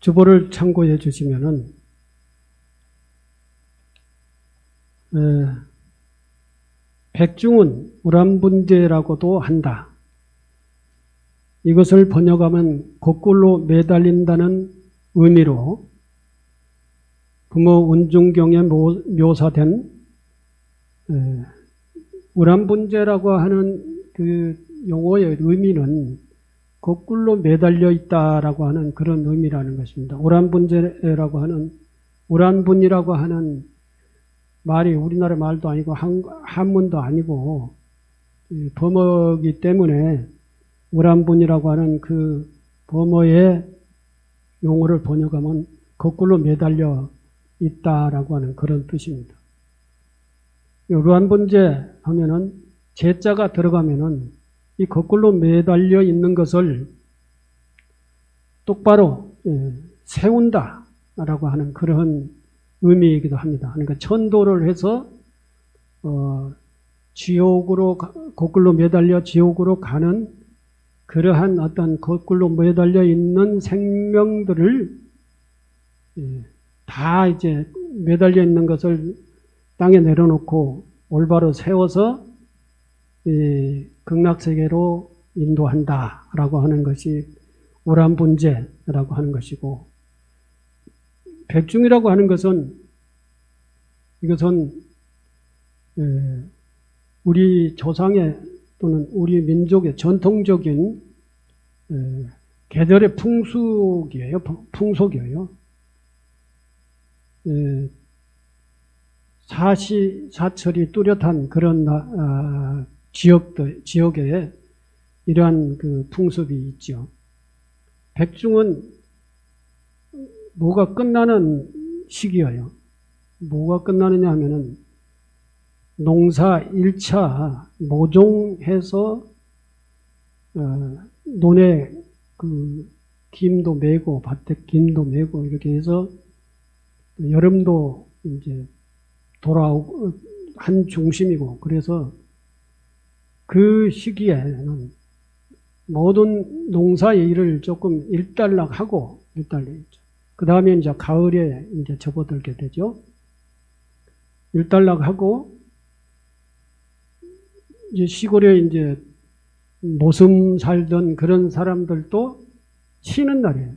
주보를 참고해 주시면은 에, 백중은 우란분제라고도 한다. 이것을 번역하면 거꾸로 매달린다는 의미로 부모 운중경에 모- 묘사된 에, 우란분제라고 하는 그 용어의 의미는 거꾸로 매달려 있다라고 하는 그런 의미라는 것입니다. 우란분제라고 하는 우란분이라고 하는 말이 우리나라 말도 아니고 한, 한문도 아니고 이 범어이기 때문에 우란분이라고 하는 그 범어의 용어를 번역하면 거꾸로 매달려 있다라고 하는 그런 뜻입니다. 우란분제 하면은 제자가 들어가면은 이 거꾸로 매달려 있는 것을 똑바로 예, 세운다라고 하는 그런 의미이기도 합니다. 그러니까 천도를 해서 어, 지옥으로 가- 거꾸로 매달려 지옥으로 가는 그러한 어떤 거꾸로 매달려 있는 생명들을 예, 다 이제 매달려 있는 것을 땅에 내려놓고 올바로 세워서 이 극락세계로 인도한다라고 하는 것이 우란분제라고 하는 것이고 백중이라고 하는 것은 이것은 에, 우리 조상의 또는 우리 민족의 전통적인 에, 계절의 풍속이에요. 풍- 풍속이에요. 에, 사시 사철이 뚜렷한 그런 나- 아, 지역들 지역에 이러한 그 풍습이 있죠. 백중은 뭐가 끝나는 시기예요. 뭐가 끝나느냐 하면은 농사 1차 모종해서 어, 논에 그 김도 메고 밭에 김도 메고 이렇게 해서 여름도 이제 돌아오고 한 중심이고 그래서 그 시기에는 모든 농사의 일을 조금 일단락하고 일단락했죠. 그 다음에 이제 가을에 이제 접어들게 되죠. 일단락하고 이제 시골에 이제 모슴 살던 그런 사람들도 쉬는 날이에요.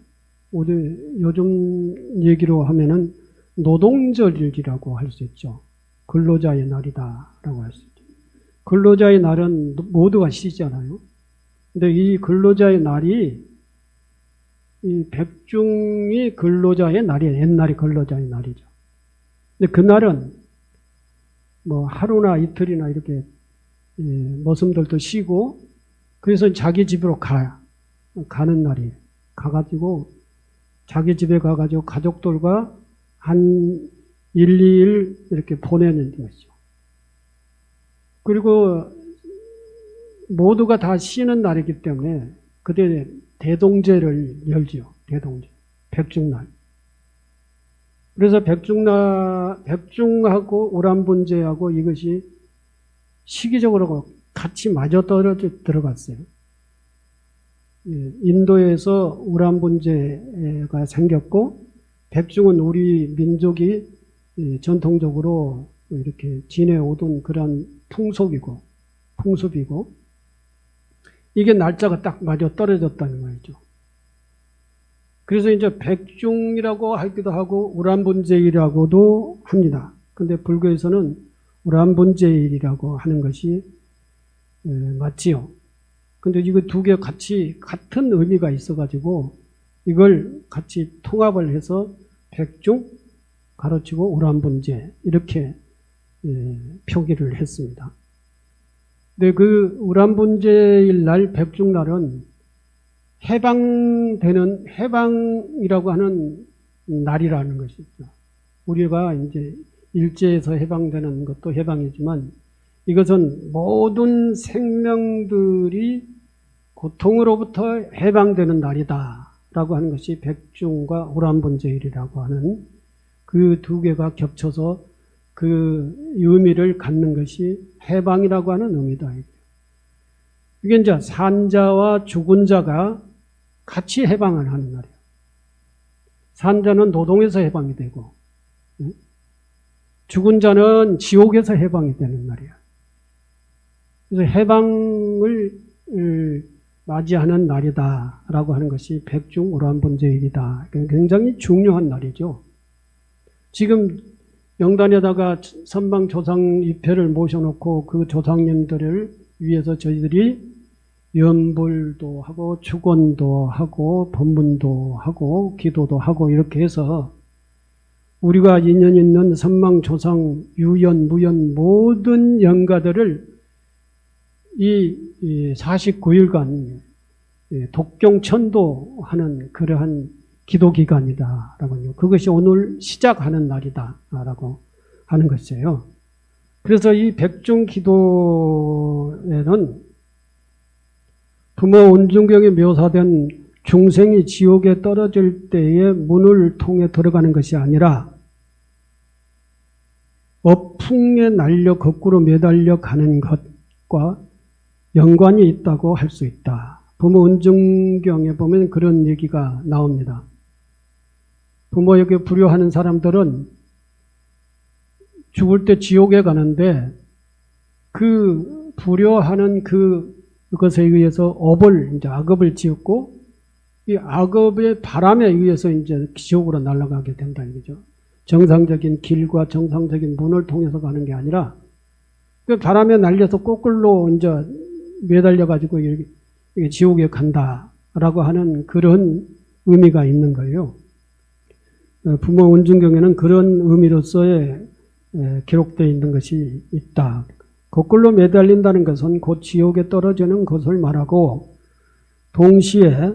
요즘 얘기로 하면은 노동절이라고 할 수 있죠. 근로자의 날이다라고 할 수 있죠. 근로자의 날은 모두가 쉬잖아요. 근데 이 근로자의 날이 이 백중이 근로자의 날이에요. 옛날이 근로자의 날이죠. 근데 그날은 뭐 하루나 이틀이나 이렇게 예, 머슴들도 쉬고 그래서 자기 집으로 가 가는 날이에요. 가가지고 자기 집에 가가지고 가족들과 한 1, 2일 이렇게 보내는 것이죠. 그리고 모두가 다 쉬는 날이기 때문에 그때 대동제를 열지요. 대동제. 백중날. 그래서 백중날, 백중하고 우란분제하고 이것이 시기적으로 같이 맞아 떨어져 들어갔어요. 예, 인도에서 우란분제가 생겼고 백중은 우리 민족이 예, 전통적으로 이렇게 지내오던 그런 풍속이고 풍습이고 이게 날짜가 딱 맞아 떨어졌다는 말이죠. 그래서 이제 백중이라고 하기도 하고 우란분제일이라고도 합니다. 근데 불교에서는 우란분제일이라고 하는 것이 에, 맞지요. 근데 이거 두 개 같이 같은 의미가 있어가지고 이걸 같이 통합을 해서 백중 가르치고 우란분제 이렇게 예, 표기를 했습니다. 근데 그 우란분제일 날 백중날은 해방되는 해방이라고 하는 날이라는 것이죠. 우리가 이제 일제에서 해방되는 것도 해방이지만 이것은 모든 생명들이 고통으로부터 해방되는 날이다라고 하는 것이 백중과 우란분제일이라고 하는 그 두 개가 겹쳐서 그 의미를 갖는 것이 해방이라고 하는 의미다. 이게 이제 산자와 죽은 자가 같이 해방을 하는 날이에요. 산자는 노동에서 해방이 되고 응? 죽은 자는 지옥에서 해방이 되는 날이야. 그래서 해방을 을, 맞이하는 날이다라고 하는 것이 백중 오란 본제일이다. 굉장히 중요한 날이죠. 지금 명단에다가 선방 조상 입회를 모셔놓고 그 조상님들을 위해서 저희들이 연불도 하고 축원도 하고 법문도 하고 기도도 하고 이렇게 해서 우리가 인연 있는 선망 조상 유연 무연 모든 영가들을 이 49일간 독경천도 하는 그러한 기도 기간이다라고 요. 그것이 오늘 시작하는 날이다라고 하는 것이에요. 그래서 이 백중 기도에는 부모 온중경에 묘사된 중생이 지옥에 떨어질 때의 문을 통해 들어가는 것이 아니라 어풍에 날려 거꾸로 매달려 가는 것과 연관이 있다고 할 수 있다. 부모 은중경에 보면 그런 얘기가 나옵니다. 부모에게 불효하는 사람들은 죽을 때 지옥에 가는데 그 불효하는 그 그것에 의해서 업을 이제 악업을 지었고 이 악업의 바람에 의해서 이제 지옥으로 날아가게 된다 이거죠. 정상적인 길과 정상적인 문을 통해서 가는 게 아니라 그 바람에 날려서 거꾸로 이제 매달려 가지고 이렇게 지옥에 간다라고 하는 그런 의미가 있는 거예요. 어, 부모 은중경에는 그런 의미로서의 기록되어 있는 것이 있다. 거꾸로 매달린다는 것은 곧 지옥에 떨어지는 것을 말하고 동시에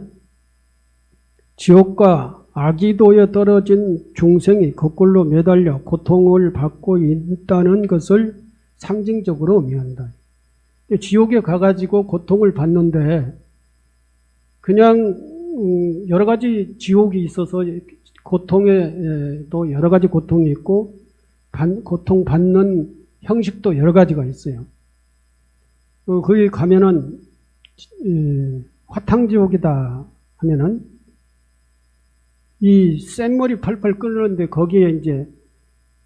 지옥과 아기도에 떨어진 중생이 거꾸로 매달려 고통을 받고 있다는 것을 상징적으로 의미한다. 지옥에 가가지고 고통을 받는데 그냥 음, 여러 가지 지옥이 있어서 고통에도 여러 가지 고통이 있고 고통 받는 형식도 여러 가지가 있어요. 어, 거기 가면은 화탕지옥이다 하면은 이 센머리 펄펄 끓는데 거기에 이제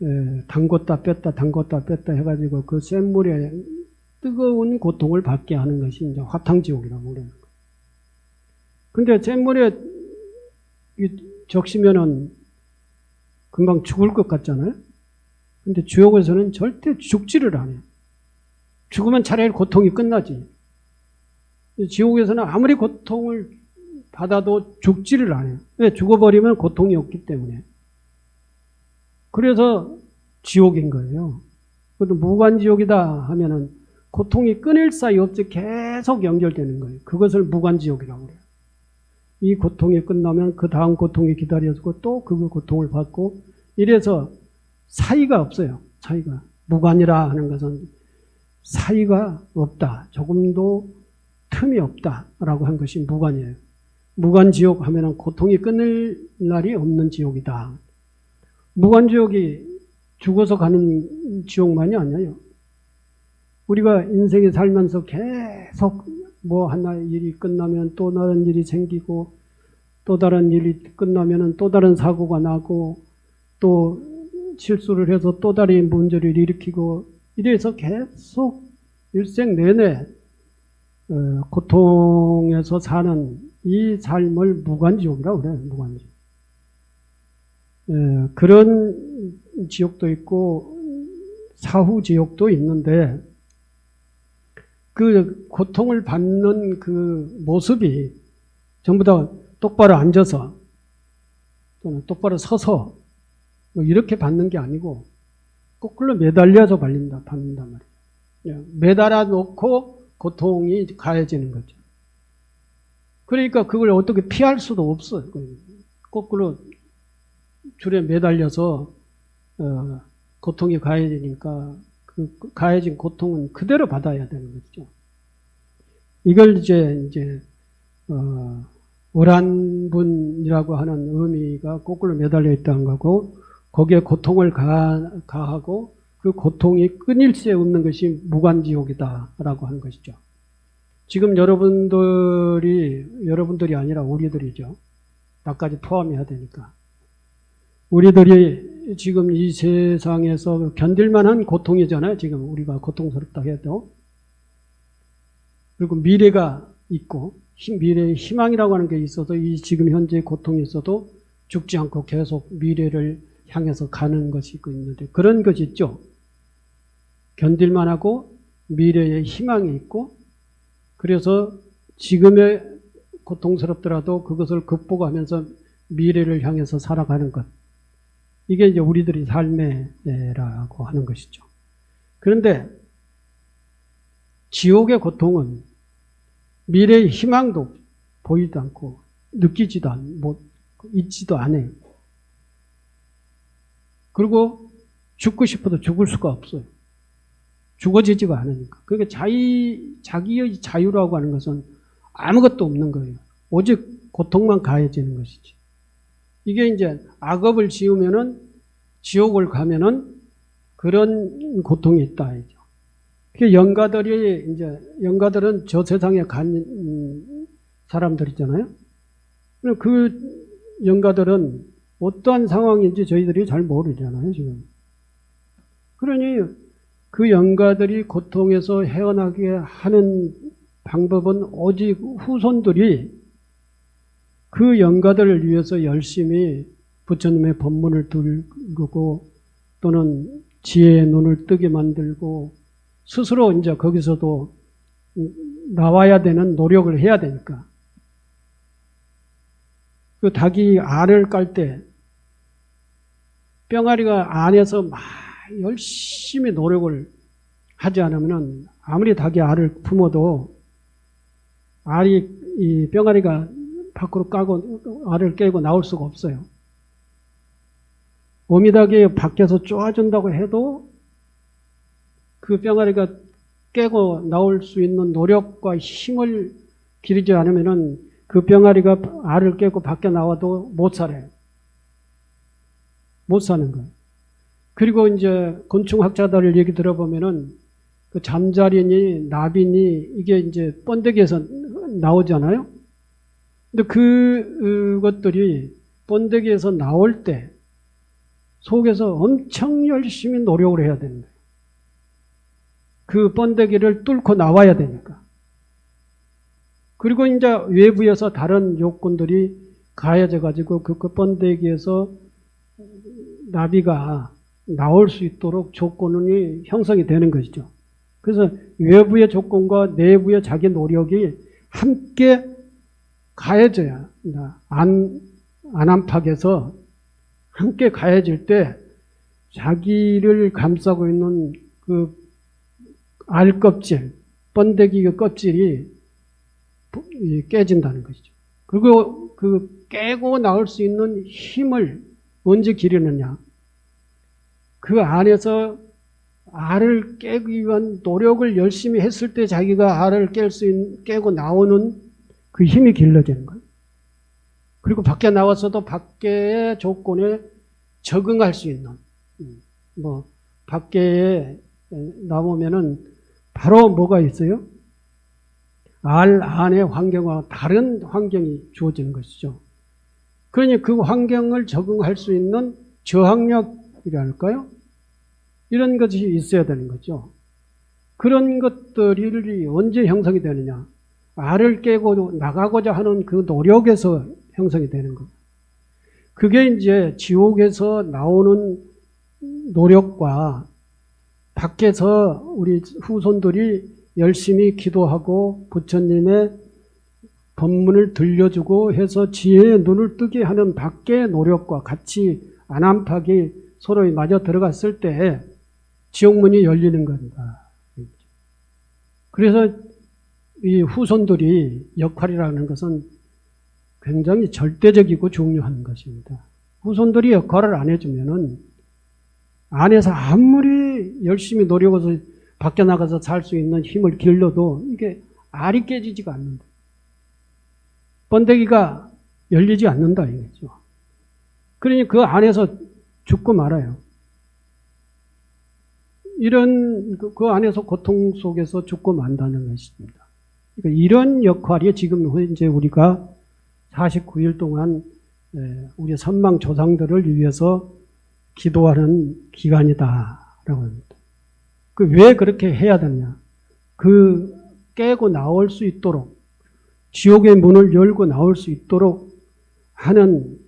담궜다 뺐다 담궜다 뺐다 해가지고 그 센물에 뜨거운 고통을 받게 하는 것이 이제 화탕지옥이라고 그래요. 근데 센물에 적시면은 금방 죽을 것 같잖아요. 근데 지옥에서는 절대 죽지를 않아요. 죽으면 차라리 고통이 끝나지. 지옥에서는 아무리 고통을 받아도 죽지를 않아요. 왜? 죽어버리면 고통이 없기 때문에. 그래서 지옥인 거예요. 그것도 무관지옥이다 하면은 고통이 끊일 사이 없이 계속 연결되는 거예요. 그것을 무관지옥이라고 그래요. 이 고통이 끝나면 그 다음 고통이 기다려지고 또 그 고통을 받고 이래서 사이가 없어요. 사이가. 무관이라 하는 것은 사이가 없다. 조금도 틈이 없다라고 한 것이 무관이에요. 무관지옥 하면 고통이 끊을 날이 없는 지옥이다. 무관지옥이 죽어서 가는 지옥만이 아니에요. 우리가 인생에 살면서 계속 뭐 하나의 일이 끝나면 또 다른 일이 생기고 또 다른 일이 끝나면 또 다른 사고가 나고 또 실수를 해서 또 다른 문제를 일으키고 이래서 계속 일생 내내 어, 고통에서 사는 이 삶을 무관지옥이라고 그래요. 무관지옥. 그런 지옥도 있고 사후 지옥도 있는데 그 고통을 받는 그 모습이 전부 다 똑바로 앉아서 또는 똑바로 서서 뭐 이렇게 받는 게 아니고 거꾸로 매달려서 받는다, 받는단 말이에요. 매달아 놓고 고통이 가해지는 거죠. 그러니까 그걸 어떻게 피할 수도 없어요. 거꾸로 줄에 매달려서 어, 고통이 가해지니까 그 가해진 고통은 그대로 받아야 되는 거죠. 이걸 이제 이제 어, 오란분이라고 하는 의미가 거꾸로 매달려 있다는 거고 거기에 고통을 가, 가하고 그 고통이 끊일 새 없는 것이 무관지옥이다라고 하는 것이죠. 지금 여러분들이 여러분들이 아니라 우리들이죠. 나까지 포함해야 되니까 우리들이 지금 이 세상에서 견딜만한 고통이잖아요. 지금 우리가 고통스럽다 해도. 그리고 미래가 있고 힘- 미래의 희망이라고 하는 게 있어서 이 지금 현재 고통이 있어도 죽지 않고 계속 미래를 향해서 가는 것이 있고 있는데 그런 것이 있죠. 견딜만하고 미래의 희망이 있고 그래서 지금의 고통스럽더라도 그것을 극복하면서 미래를 향해서 살아가는 것. 이게 이제 우리들이 삶의라고 하는 것이죠. 그런데 지옥의 고통은 미래의 희망도 보이지도 않고 느끼지도 않, 못, 있지도 않아요. 그리고 죽고 싶어도 죽을 수가 없어요. 죽어지지가 않으니까. 그러니까 자기, 자기의 자유라고 하는 것은 아무것도 없는 거예요. 오직 고통만 가해지는 것이지. 이게 이제 악업을 지으면은 지옥을 가면은 그런 고통이 있다. 이죠. 그 영가들이 이제 영가들은 저 세상에 간 음, 사람들이잖아요. 그럼 그 영가들은 어떠한 상황인지 저희들이 잘 모르잖아요, 지금. 그러니 그 영가들이 고통에서 헤어나게 하는 방법은 오직 후손들이 그 영가들을 위해서 열심히 부처님의 법문을 들고 또는 지혜의 눈을 뜨게 만들고 스스로 이제 거기서도 나와야 되는 노력을 해야 되니까. 그 닭이 알을 깔 때 뿅아리가 안에서 막 열심히 노력을 하지 않으면은 아무리 닭이 알을 품어도 알이 이 뿅아리가 밖으로 까고 알을 깨고 나올 수가 없어요. 어미닭이 밖에서 쪼아준다고 해도 그 뿅아리가 깨고 나올 수 있는 노력과 힘을 기르지 않으면은 그 뿅아리가 알을 깨고 밖에 나와도 못 살아요. 못 사는 거예요. 그리고 이제 곤충학자들 얘기 들어보면은 그 잠자리니 나비니 이게 이제 번데기에서 나오잖아요. 근데 그, 그것들이 번데기에서 나올 때 속에서 엄청 열심히 노력을 해야 거예요. 그 번데기를 뚫고 나와야 되니까. 그리고 이제 외부에서 다른 요건들이 가해져 가지고 그, 그 번데기에서 나비가 나올 수 있도록 조건이 형성이 되는 것이죠. 그래서 외부의 조건과 내부의 자기 노력이 함께 가해져야 안, 안암팍에서 함께 가해질 때 자기를 감싸고 있는 그 알 껍질, 번데기 껍질이 깨진다는 것이죠. 그리고 그 깨고 나올 수 있는 힘을 언제 기르느냐. 그 안에서 알을 깨기 위한 노력을 열심히 했을 때 자기가 알을 깰 수 있는, 깨고 나오는 그 힘이 길러지는 거예요. 그리고 밖에 나와서도 밖의 조건에 적응할 수 있는, 음, 뭐, 밖에 나오면은 바로 뭐가 있어요? 알 안의 환경과 다른 환경이 주어지는 것이죠. 그러니 그 환경을 적응할 수 있는 저항력이랄까요? 이런 것이 있어야 되는 거죠. 그런 것들이 언제 형성이 되느냐? 알을 깨고 나가고자 하는 그 노력에서 형성이 되는 것. 그게 이제 지옥에서 나오는 노력과 밖에서 우리 후손들이 열심히 기도하고 부처님의 법문을 들려주고 해서 지혜의 눈을 뜨게 하는 밖의 노력과 같이 안암팍이 서로 마저 들어갔을 때 지옥문이 열리는 겁니다. 그래서 이 후손들이 역할이라는 것은 굉장히 절대적이고 중요한 것입니다. 후손들이 역할을 안 해주면은 안에서 아무리 열심히 노력해서 밖에 나가서 살 수 있는 힘을 길러도 이게 알이 깨지지가 않는다. 번데기가 열리지 않는다 이거죠. 그러니 그 안에서 죽고 말아요. 이런 그, 그 안에서 고통 속에서 죽고 만다는 것입니다. 그러니까 이런 역할이 지금 현재 우리가 49일 동안 예, 우리 선망 조상들을 위해서 기도하는 기간이다라고 합니다. 그 왜 그렇게 해야 되냐? 그 깨고 나올 수 있도록 지옥의 문을 열고 나올 수 있도록 하는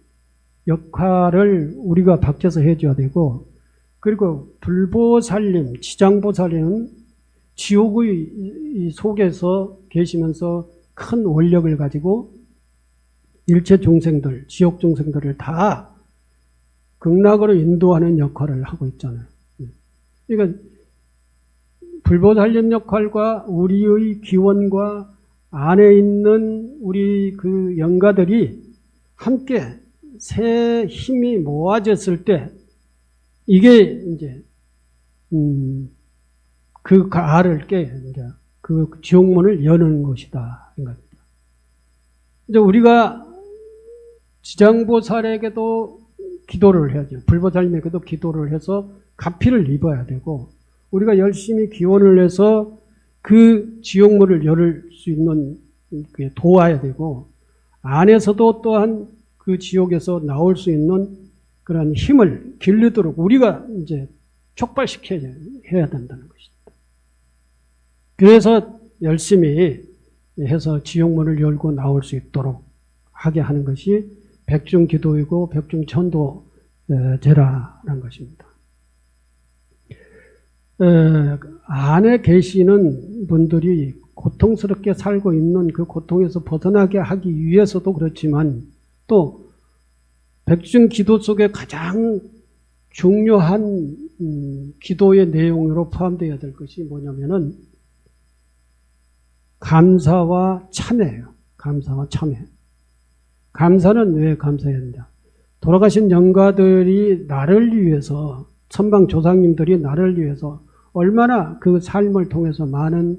역할을 우리가 밖에서 해줘야 되고 그리고 불보살님, 지장보살님은 지옥의 이 속에서 계시면서 큰 원력을 가지고 일체 중생들, 지옥 중생들을 다 극락으로 인도하는 역할을 하고 있잖아요. 그러니까 불보살님 역할과 우리의 기원과 안에 있는 우리 그 영가들이 함께 새 힘이 모아졌을 때 이게 이제 음, 그 가를 깨 이제 그 지옥문을 여는 것이다 이겁니다. 이제 우리가 지장보살에게도 기도를 해야죠. 불보살님에게도 기도를 해서 가피를 입어야 되고 우리가 열심히 기원을 해서 그 지옥문을 열수 있는 그 도와야 되고 안에서도 또한 그 지옥에서 나올 수 있는 그런 힘을 길르도록 우리가 이제 촉발시켜야 해야 된다는 것입니다. 그래서 열심히 해서 지옥문을 열고 나올 수 있도록 하게 하는 것이 백중 기도이고 백중 천도제라는 것입니다. 에, 안에 계시는 분들이 고통스럽게 살고 있는 그 고통에서 벗어나게 하기 위해서도 그렇지만 또 백중 기도 속에 가장 중요한 음, 기도의 내용으로 포함되어야 될 것이 뭐냐면은 감사와 참회예요. 감사와 참회. 감사는 왜 감사해야 된다? 돌아가신 영가들이 나를 위해서 천방 조상님들이 나를 위해서 얼마나 그 삶을 통해서 많은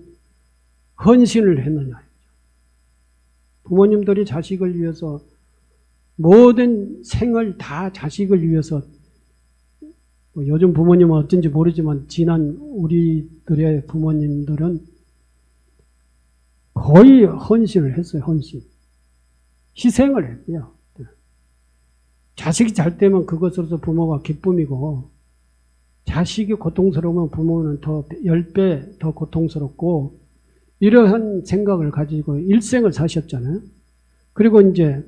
헌신을 했느냐. 부모님들이 자식을 위해서 모든 생을 다 자식을 위해서 뭐 요즘 부모님은 어쩐지 모르지만 지난 우리들의 부모님들은 거의 헌신을 했어요. 헌신. 희생을 했대요. 자식이 잘 되면 그것으로서 부모가 기쁨이고 자식이 고통스러우면 부모는 더 10배 더 고통스럽고 이러한 생각을 가지고 일생을 사셨잖아요. 그리고 이제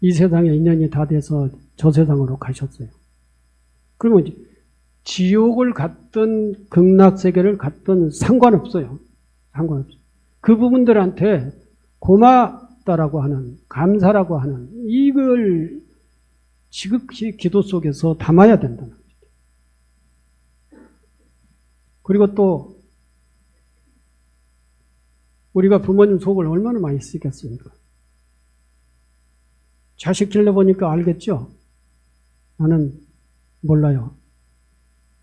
이 세상에 인연이 다 돼서 저 세상으로 가셨어요. 그러면 지옥을 갔든 극락 세계를 갔든 상관없어요. 상관없어요. 그 부분들한테 고 맙다라고 하는, 감사라고 하는, 이걸 지극히 기도 속에서 담아야 된다는 거죠. 그리고 또, 우리가 부모님 속을 얼마나 많이 쓰겠습니까? 자식 길러보니까 알겠죠? 나는 몰라요.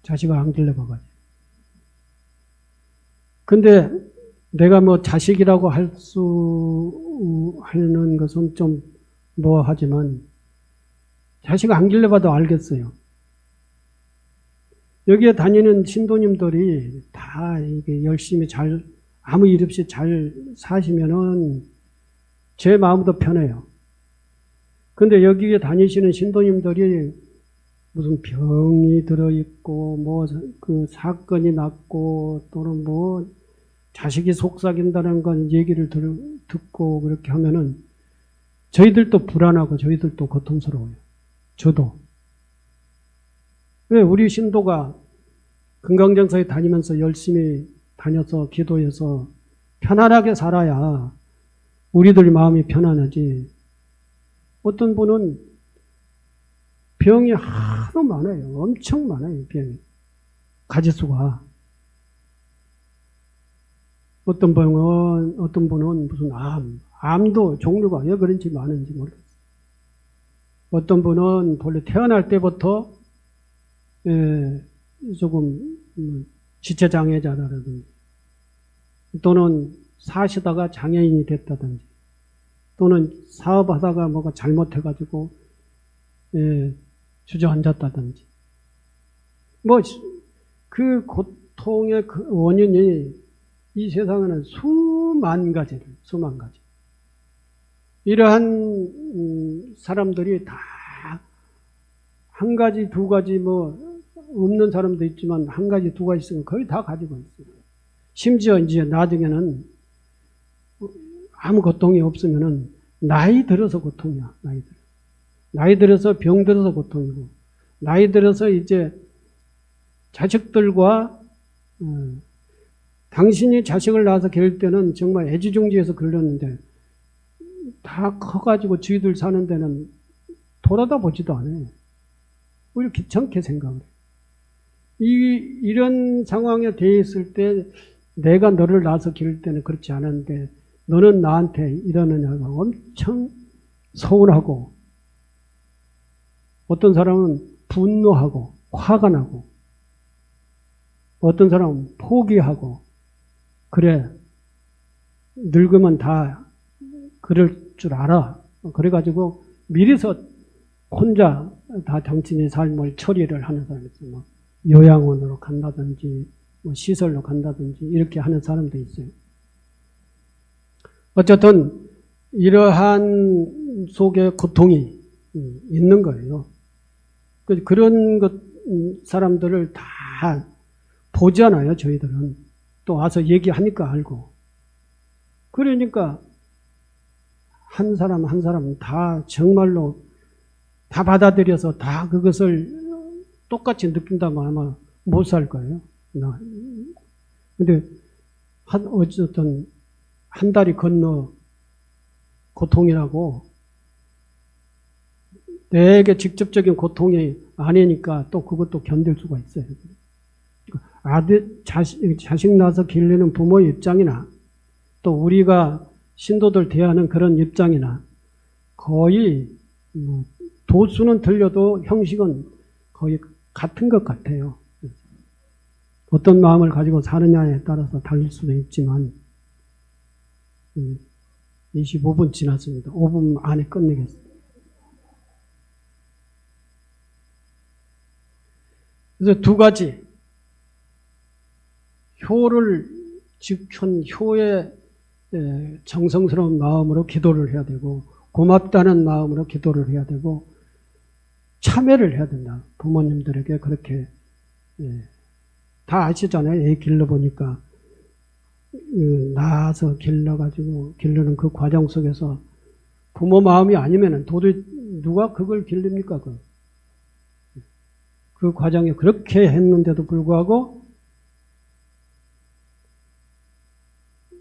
자식을 안 길러봐가지고. 근데 내가 뭐 자식이라고 할 수, 하는 것은 좀 뭐 하지만 자식을 안 길러봐도 알겠어요. 여기에 다니는 신도님들이 다 이게 열심히 잘, 아무 일 없이 잘 사시면은 제 마음도 편해요. 근데 여기에 다니시는 신도님들이 무슨 병이 들어있고, 뭐, 그 사건이 났고, 또는 뭐, 자식이 속삭인다는 건 얘기를 들, 듣고 그렇게 하면은 저희들도 불안하고 저희들도 고통스러워요. 저도. 왜 우리 신도가 금강정서에 다니면서 열심히 다녀서 기도해서 편안하게 살아야 우리들 마음이 편안하지. 어떤 분은 병이 하도 많아요. 엄청 많아요, 병이. 가지수가. 어떤 분은, 어떤 분은 무슨 암, 암도 종류가 왜 그런지 많은지 모르겠어요. 어떤 분은 본래 태어날 때부터, 예, 조금, 음, 지체 장애자라든지, 또는 사시다가 장애인이 됐다든지, 또는 사업하다가 뭐가 잘못해가지고, 예, 주저앉았다든지, 뭐, 그 고통의 그 원인이 이 세상에는 수만 가지를, 수만 가지. 이러한 음, 사람들이 다 한 가지 두 가지 뭐 없는 사람도 있지만 한 가지 두 가지 있으면 거의 다 가지고 있어요. 심지어 이제 나중에는 아무 고통이 없으면은 나이 들어서 고통이야. 나이 들어. 나이 들어서 병 들어서 고통이고 나이 들어서 이제 자식들과 어, 당신이 자식을 낳아서 기를 때는 정말 애지중지해서 걸렸는데 다 커가지고 쥐들 사는 데는 돌아다 보지도 않아요. 오히려 귀찮게 생각을 해요. 이, 이런 상황에 대해 있을 때 내가 너를 낳아서 기를 때는 그렇지 않은데 너는 나한테 이러느냐가 엄청 서운하고 어떤 사람은 분노하고 화가 나고 어떤 사람은 포기하고 그래 늙으면 다 그럴 줄 알아 그래가지고 미리서 혼자 다 정치인의 삶을 처리를 하는 사람이 있어요 뭐 요양원으로 간다든지 뭐 시설로 간다든지 이렇게 하는 사람도 있어요 어쨌든 이러한 속에 고통이 음, 있는 거예요. 그- 그런 것 음, 사람들을 다 보잖아요. 저희들은 또 와서 얘기하니까 알고. 그러니까 한 사람 한 사람 다 정말로 다 받아들여서 다 그것을 똑같이 느낀다면 아마 못 살 거예요. 나. 근데 한 어쨌든 한 달이 건너 고통이라고 내게 직접적인 고통이 아니니까 또 그것도 견딜 수가 있어요. 아들, 자식, 자식 낳아서 길르는 부모의 입장이나 또 우리가 신도들 대하는 그런 입장이나 거의 뭐 도수는 틀려도 형식은 거의 같은 것 같아요. 어떤 마음을 가지고 사느냐에 따라서 달릴 수도 있지만 25분 지났습니다. 5분 안에 끝내겠습니다. 그래서 두 가지 효를 지킨 효의 에, 정성스러운 마음으로 기도를 해야 되고 고맙다는 마음으로 기도를 해야 되고 참여를 해야 된다. 부모님들에게 그렇게 예, 다 아시잖아요. 애 길러 보니까 그 낳아서 길러가지고 기르는 그 과정 속에서 부모 마음이 아니면은 도저히 누가 그걸 길릅니까? 그, 그 과정에 그렇게 했는데도 불구하고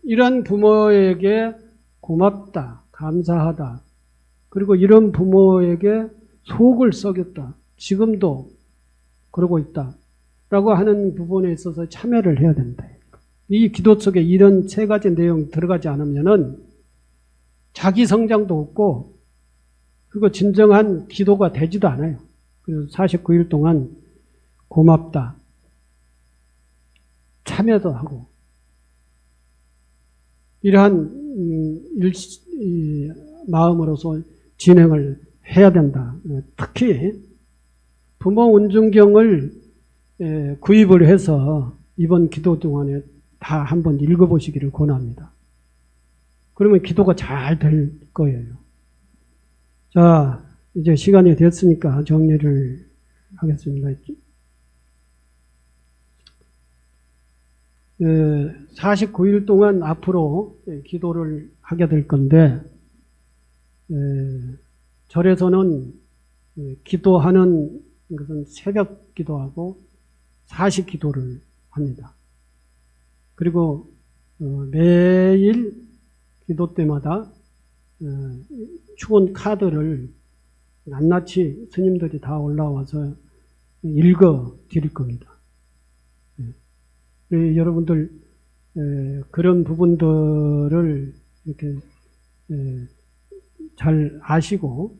이런 부모에게 고맙다, 감사하다, 그리고 이런 부모에게 속을 썩였다. 지금도 그러고 있다. 라고 하는 부분에 있어서 참여를 해야 된다. 이 기도 속에 이런 세 가지 내용 들어가지 않으면은 자기 성장도 없고 그거 진정한 기도가 되지도 않아요. 그래서 49일 동안 고맙다. 참여도 하고 이러한 음, 일, 이, 마음으로서 진행을 해야 된다. 특히 부모 운중경을 에, 구입을 해서 이번 기도 동안에 다 한번 읽어보시기를 권합니다. 그러면 기도가 잘 될 거예요. 자, 이제 시간이 됐으니까 정리를 하겠습니다. 49일 동안 앞으로 기도를 하게 될 건데, 에, 절에서는 에, 기도하는 것은 새벽 기도하고 사시 기도를 합니다. 그리고 어, 매일 기도 때마다 어, 축원 카드를 낱낱이 스님들이 다 올라와서 읽어 드릴 겁니다. 예, 여러분들 에, 그런 부분들을 이렇게 에, 잘 아시고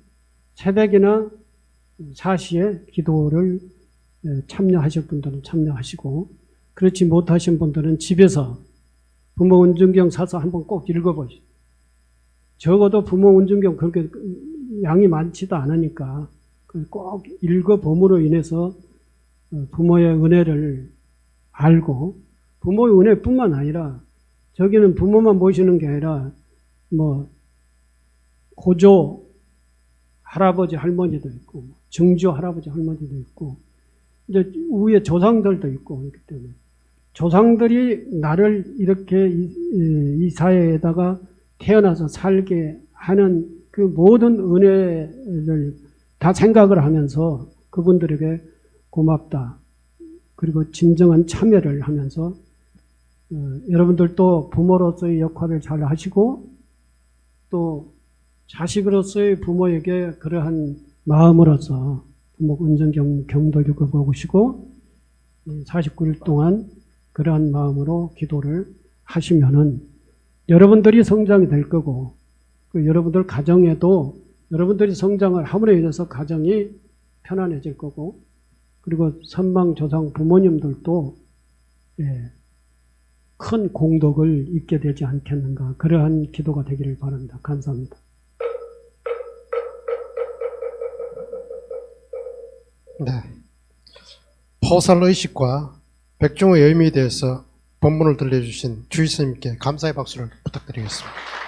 새벽이나 사시에 기도를 에, 참여하실 분들은 참여하시고 그렇지 못하신 분들은 집에서 부모 운중경 사서 한번 꼭 읽어보시죠. 적어도 부모 운중경 그렇게 양이 많지도 않으니까 꼭 읽어봄으로 인해서 어, 부모의 은혜를 알고 부모의 은혜뿐만 아니라 저기는 부모만 모시는 게 아니라 뭐 고조 할아버지 할머니도 있고 증조 할아버지 할머니도 있고 이제 위에 조상들도 있고 그렇기 때문에 조상들이 나를 이렇게 이, 이- 이 사회에다가 태어나서 살게 하는 그 모든 은혜를 다 생각을 하면서 그분들에게 고맙다. 그리고 진정한 참여를 하면서 어, 여러분들도 부모로서의 역할을 잘 하시고 또 자식으로서의 부모에게 그러한 마음으로서 부모 경, 경도를 겪어보시고 49일 동안 그러한 마음으로 기도를 하시면은 여러분들이 성장이 될 거고 그 여러분들 가정에도 여러분들이 성장을 함으로 인해서 가정이 편안해질 거고 그리고 선망 조상 부모님들도 예, 큰 공덕을 잊게 되지 않겠는가 그러한 기도가 되기를 바랍니다. 감사합니다. 네. 포살 의식과 백종의 의미에 대해서 본문을 들려주신 주의스님께 감사의 박수를 부탁드리겠습니다.